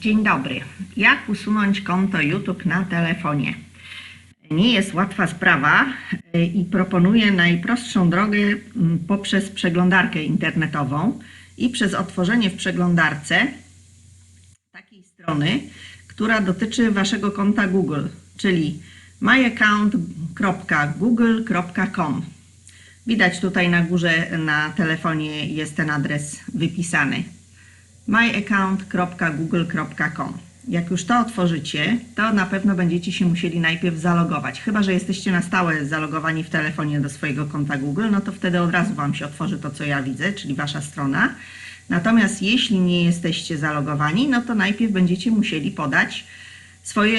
Dzień dobry. Jak usunąć konto YouTube na telefonie? Nie jest łatwa sprawa y, i proponuję najprostszą drogę mm, poprzez przeglądarkę internetową i przez otworzenie w przeglądarce takiej strony, która dotyczy Waszego konta Google, czyli myaccount.google.com. Widać tutaj na górze na telefonie jest ten adres wypisany myaccount.google.com. Jak już to otworzycie, to na pewno będziecie się musieli najpierw zalogować. Chyba, że jesteście na stałe zalogowani w telefonie do swojego konta Google, no to wtedy od razu Wam się otworzy to, co ja widzę, czyli Wasza strona. Natomiast jeśli nie jesteście zalogowani, no to najpierw będziecie musieli podać swoje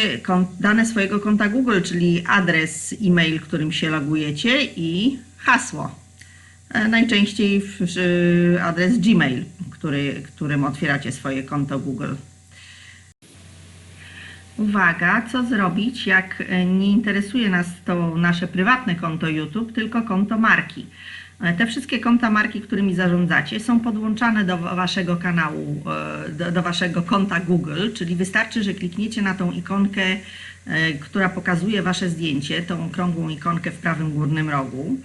dane swojego konta Google, czyli adres e-mail, którym się logujecie i hasło. E, Najczęściej adres Gmail, który, którym otwieracie swoje konto Google. Uwaga, co zrobić, jak e, nie interesuje nas to nasze prywatne konto YouTube, tylko konto marki. E, Te wszystkie konta marki, którymi zarządzacie, są podłączane do waszego kanału, e, do, do waszego konta Google, czyli wystarczy, że klikniecie na tą ikonkę, która pokazuje wasze zdjęcie, tą okrągłą ikonkę w prawym górnym rogu.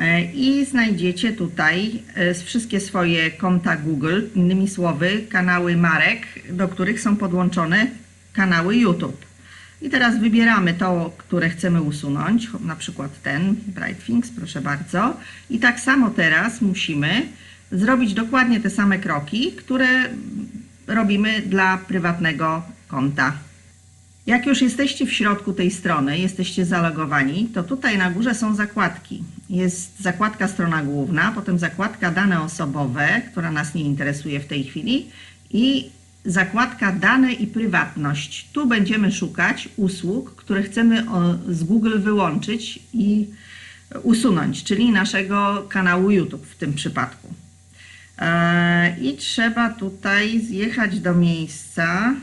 E, I znajdziecie tutaj e, wszystkie swoje konta Google, innymi słowy, kanały marek, do których są podłączone kanały YouTube. I teraz wybieramy to, które chcemy usunąć, na przykład ten, Bright Things, proszę bardzo. I tak samo teraz musimy zrobić dokładnie te same kroki, które robimy dla prywatnego konta. Jak już jesteście w środku tej strony, jesteście zalogowani, to tutaj na górze są zakładki. Jest zakładka strona główna, potem zakładka dane osobowe, która nas nie interesuje w tej chwili i zakładka dane i prywatność. Tu będziemy szukać usług, które chcemy z Google wyłączyć i usunąć, czyli naszego kanału YouTube w tym przypadku. E, I trzeba tutaj zjechać do miejsca.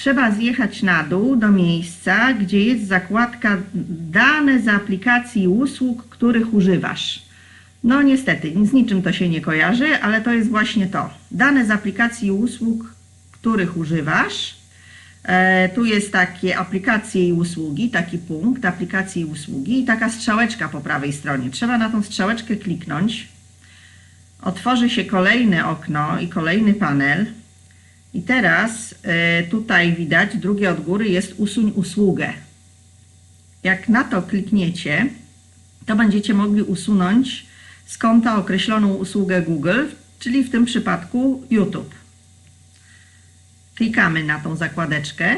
Trzeba zjechać na dół do miejsca, gdzie jest zakładka dane z aplikacji i usług, których używasz. No niestety, z niczym to się nie kojarzy, ale to jest właśnie to. Dane z aplikacji i usług, których używasz. E, tu jest takie aplikacje i usługi, taki punkt, aplikacje i usługi i taka strzałeczka po prawej stronie. Trzeba na tą strzałeczkę kliknąć. Otworzy się kolejne okno i kolejny panel. I teraz e, tutaj widać, drugie od góry jest usuń usługę. Jak na to klikniecie, to będziecie mogli usunąć z konta określoną usługę Google, czyli w tym przypadku YouTube. Klikamy na tą zakładeczkę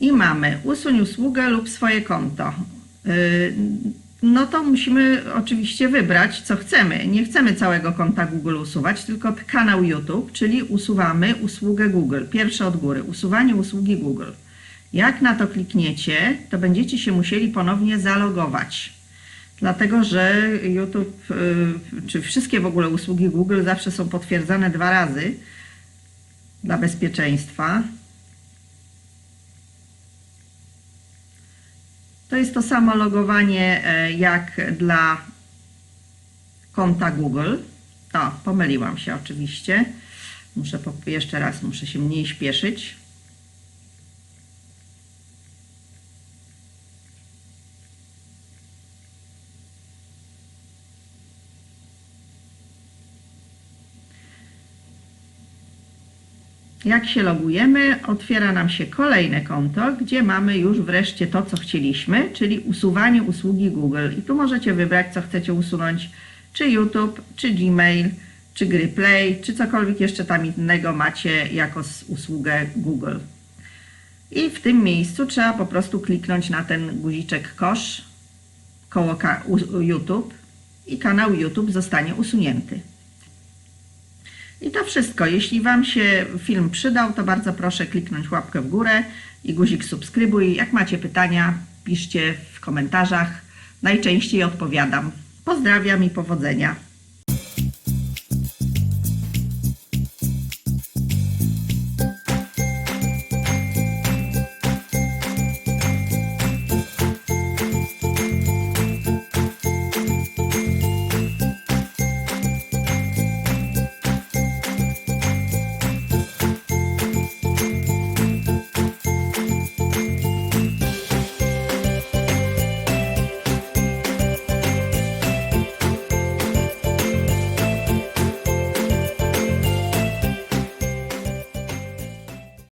i mamy usuń usługę lub swoje konto. No to musimy oczywiście wybrać, co chcemy. Nie chcemy całego konta Google usuwać, tylko kanał YouTube, czyli usuwamy usługę Google. Pierwsze od góry, usuwanie usługi Google. Jak na to klikniecie, to będziecie się musieli ponownie zalogować. Dlatego, że YouTube, y, czy wszystkie w ogóle usługi Google zawsze są potwierdzane dwa razy dla bezpieczeństwa. To jest to samo logowanie e, jak dla konta Google. O, pomyliłam się oczywiście. Muszę jeszcze raz, muszę się mniej śpieszyć. Jak się logujemy, otwiera nam się kolejne konto, gdzie mamy już wreszcie to, co chcieliśmy, czyli usuwanie usługi Google. I tu możecie wybrać, co chcecie usunąć, czy YouTube, czy Gmail, czy gry Play, czy cokolwiek jeszcze tam innego macie jako usługę Google. I w tym miejscu trzeba po prostu kliknąć na ten guziczek kosz koło YouTube i kanał YouTube zostanie usunięty. I to wszystko. Jeśli Wam się film przydał, to bardzo proszę kliknąć łapkę w górę i guzik subskrybuj. Jak macie pytania, piszcie w komentarzach. Najczęściej odpowiadam. Pozdrawiam i powodzenia.